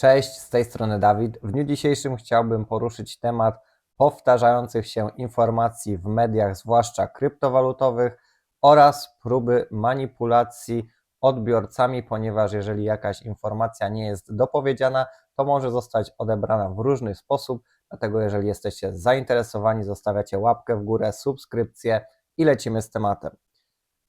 Cześć, z tej strony Dawid. W dniu dzisiejszym chciałbym poruszyć temat powtarzających się informacji w mediach, zwłaszcza kryptowalutowych, oraz próby manipulacji odbiorcami, ponieważ jeżeli jakaś informacja nie jest dopowiedziana, to może zostać odebrana w różny sposób. Dlatego, jeżeli jesteście zainteresowani, zostawiacie łapkę w górę, subskrypcję i lecimy z tematem.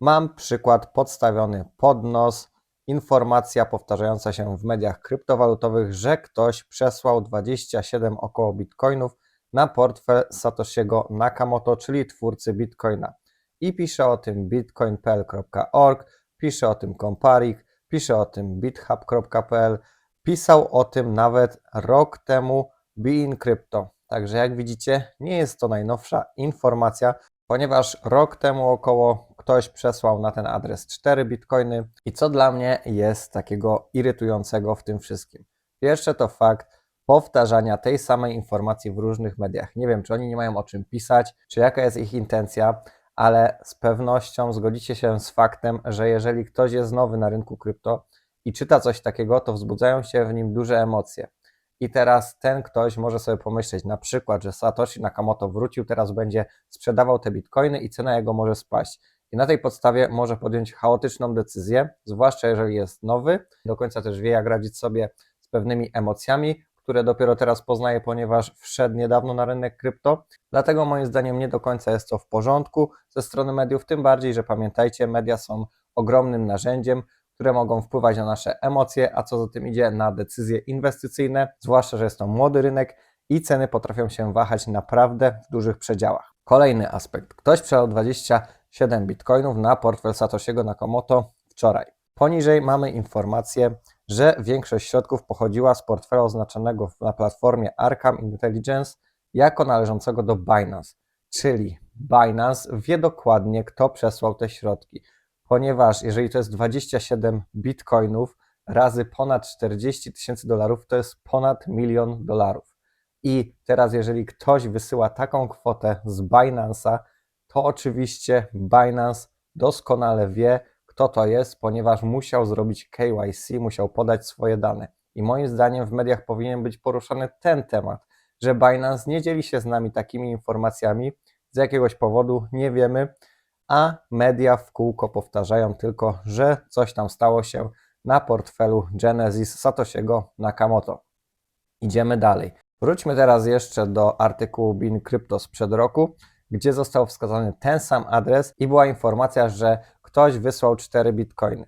Mam przykład podstawiony pod nos. Informacja powtarzająca się w mediach kryptowalutowych, że ktoś przesłał 27 około bitcoinów na portfel Satoshiego Nakamoto, czyli twórcy bitcoina. I pisze o tym bitcoinpl.org, pisze o tym Comparik, pisze o tym bithub.pl, pisał o tym nawet rok temu Bein Crypto. Także jak widzicie, nie jest to najnowsza informacja, ponieważ rok temu około ktoś przesłał na ten adres 4 bitcoiny. I co dla mnie jest takiego irytującego w tym wszystkim? Pierwsze to fakt powtarzania tej samej informacji w różnych mediach. Nie wiem, czy oni nie mają o czym pisać, czy jaka jest ich intencja, ale z pewnością zgodzicie się z faktem, że jeżeli ktoś jest nowy na rynku krypto i czyta coś takiego, to wzbudzają się w nim duże emocje. I teraz ten ktoś może sobie pomyśleć na przykład, że Satoshi Nakamoto wrócił, teraz będzie sprzedawał te bitcoiny i cena jego może spaść. I na tej podstawie może podjąć chaotyczną decyzję, zwłaszcza jeżeli jest nowy, do końca też wie, jak radzić sobie z pewnymi emocjami, które dopiero teraz poznaje, ponieważ wszedł niedawno na rynek krypto. Dlatego moim zdaniem nie do końca jest to w porządku ze strony mediów, tym bardziej, że pamiętajcie, media są ogromnym narzędziem, które mogą wpływać na nasze emocje, a co za tym idzie na decyzje inwestycyjne, zwłaszcza, że jest to młody rynek i ceny potrafią się wahać naprawdę w dużych przedziałach. Kolejny aspekt. Ktoś przelał 27 bitcoinów na portfel Satoshiego Nakamoto wczoraj. Poniżej mamy informację, że większość środków pochodziła z portfela oznaczonego na platformie Arkham Intelligence jako należącego do Binance. Czyli Binance wie dokładnie, kto przesłał te środki ponieważ jeżeli to jest 27 bitcoinów razy ponad 40 tysięcy dolarów, to jest ponad milion dolarów. I teraz, jeżeli ktoś wysyła taką kwotę z Binance'a, to oczywiście Binance doskonale wie, kto to jest, ponieważ musiał zrobić KYC, musiał podać swoje dane. I moim zdaniem w mediach powinien być poruszany ten temat, że Binance nie dzieli się z nami takimi informacjami, z jakiegoś powodu nie wiemy, a media w kółko powtarzają tylko, że coś tam stało się na portfelu Genesis Satoshiego Nakamoto. Idziemy dalej. Wróćmy teraz jeszcze do artykułu Bin Crypto sprzed roku, gdzie został wskazany ten sam adres i była informacja, że ktoś wysłał 4 bitcoiny.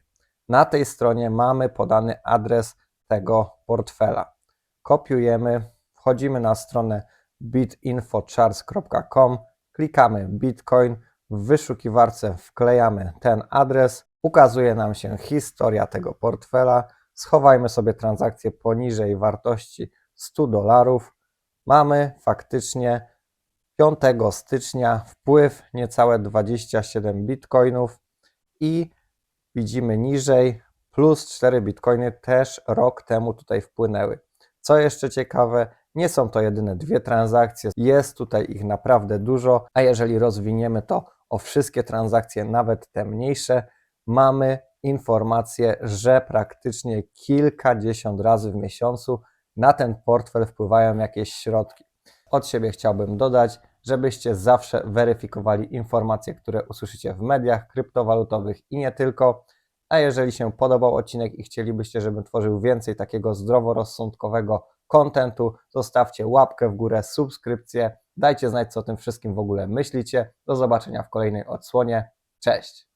Na tej stronie mamy podany adres tego portfela. Kopiujemy, wchodzimy na stronę bitinfocharts.com, klikamy Bitcoin, w wyszukiwarce wklejamy ten adres, ukazuje nam się historia tego portfela. Schowajmy sobie transakcję poniżej wartości 100 dolarów. Mamy faktycznie 5 stycznia wpływ niecałe 27 bitcoinów i widzimy niżej plus 4 bitcoiny też rok temu tutaj wpłynęły. Co jeszcze ciekawe, nie są to jedyne dwie transakcje, jest tutaj ich naprawdę dużo, a jeżeli rozwiniemy to o wszystkie transakcje, nawet te mniejsze, mamy informację, że praktycznie kilkadziesiąt razy w miesiącu na ten portfel wpływają jakieś środki. Od siebie chciałbym dodać, żebyście zawsze weryfikowali informacje, które usłyszycie w mediach kryptowalutowych i nie tylko. A jeżeli się podobał odcinek i chcielibyście, żebym tworzył więcej takiego zdroworozsądkowego kontentu, zostawcie łapkę w górę, subskrypcję, dajcie znać, co o tym wszystkim w ogóle myślicie. Do zobaczenia w kolejnej odsłonie. Cześć!